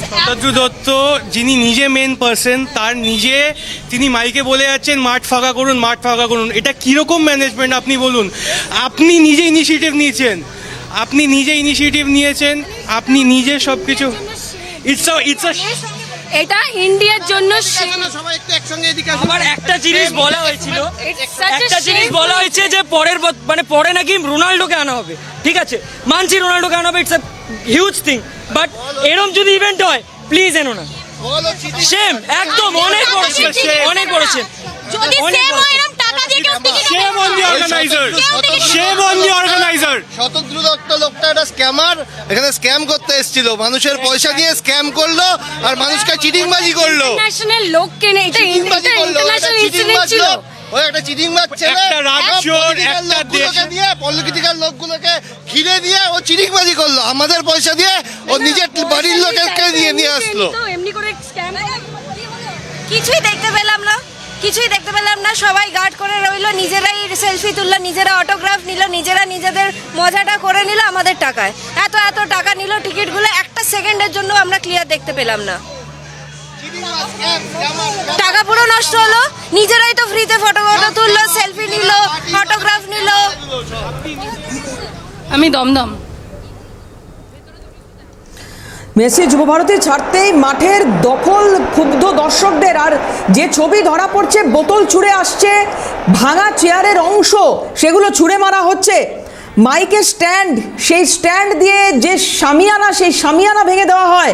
শতাদ্রু দত্ত যিনি নিজে main person তার নিজে তিনি মাইকে বলে যাচ্ছেন মাঠ ফাঁকা করুন মাঠ ফাঁকা করুন। এটা কীরকম ম্যানেজমেন্ট আপনি বলুন? আপনি নিজে ইনিশিয়েটিভ নিয়েছেন। আপনি নিজে ইনিশিয়েটিভ নিয়েছেন আপনি নিজে সব কিছু ইটস ইটস এটা ইন্ডিয়ার জন্য আবার একটা জিনিস বলা হয়েছিল একটা জিনিস বলা হয়েছে যে পরের মানে পরে নাকি রোনাল্ডোকে আনা হবে। ঠিক আছে? মানছি রোনাল্ডোকে আনা হবে ইটস হিউজ থিং বাট এরম যদি ইভেন্ট হয় প্লিজ এনো না। সেম একদম অনেক বড় shame, অনেক বড়। যদি অনেক সেম বড় এরকম টাকা দিয়ে কেউ on the organiser shame on the organiser Shatadru Dutta লোকটা একটা স্ক্যামার এখানে স্ক্যাম করতে এসেছিল। মানুষের পয়সা দিয়ে স্ক্যাম করল আর মানুষকে চিটিংবাজি করল। ইন্টারন্যাশনাল লোক কেনে এটা করল। একটা ইন্টারন্যাশনাল ইনসিডেন্ট ছিল। ওই একটা চিটিং দেশ- দিয়ে পলিটিক্যাল লোকগুলোকে ঘিরে দিয়ে ও চিটিংবাজি আমাদের পয়সা দিয়ে ও নিজের বাড়ির লোকেরকে দিয়ে নিয়ে আসলো। এমনি করে স্ক্যাম কিছুই দেখতে পেলাম না কিছুই দেখতে পেলাম না। সবাই গার্ড করে রইল নিজেরাই সেলফি তুললো নিজেরা অটোগ্রাফ নিল নিজেরা নিজেদের মজাটা করে নিল আমাদের টাকায়। এত এত টাকা নিল টিকিটগুলো একটা সেকেন্ডের জন্য আমরা ক্লিয়ার দেখতে পেলাম না। টাকা পুরো নষ্ট হলো নিজেরাই তো ফ্রিতে ফটো ফটো তুললো সেলফি নিল অটোগ্রাফ নিল। আমি দমদম। মেসি যুবভারতী ছাড়তেই মাঠের দখল ক্ষুব্ধ দর্শকদের। আর যে ছবি ধরা পড়ছে, বোতল ছুঁড়ে আসছে, ভাঙা চেয়ারের অংশ, সেগুলো ছুঁড়ে মারা হচ্ছে। মাইকের স্ট্যান্ড, সেই স্ট্যান্ড দিয়ে যে সামিয়ানা, সেই সামিয়ানা ভেঙে দেওয়া হয়।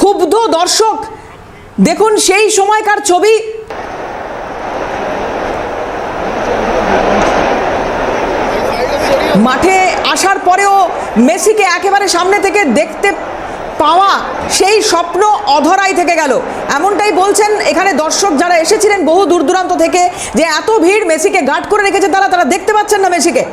ক্ষুব্ধ দর্শক, দেখুন সেই সময়কার ছবি। মাঠে আসার পরেও মেসিকে একেবারে সামনে থেকে দেখতে পাওয়া সেই স্বপ্ন অধরাই থেকে গেল। এমনটাই বলছেন এখানে দর্শক যারা এসেছিলেন বহু দূর দূরান্ত থেকে যে এত ভিড় মেসিকে গার্ড করে রেখেছে তারা তারা দেখতে পাচ্ছেন না মেসিকে।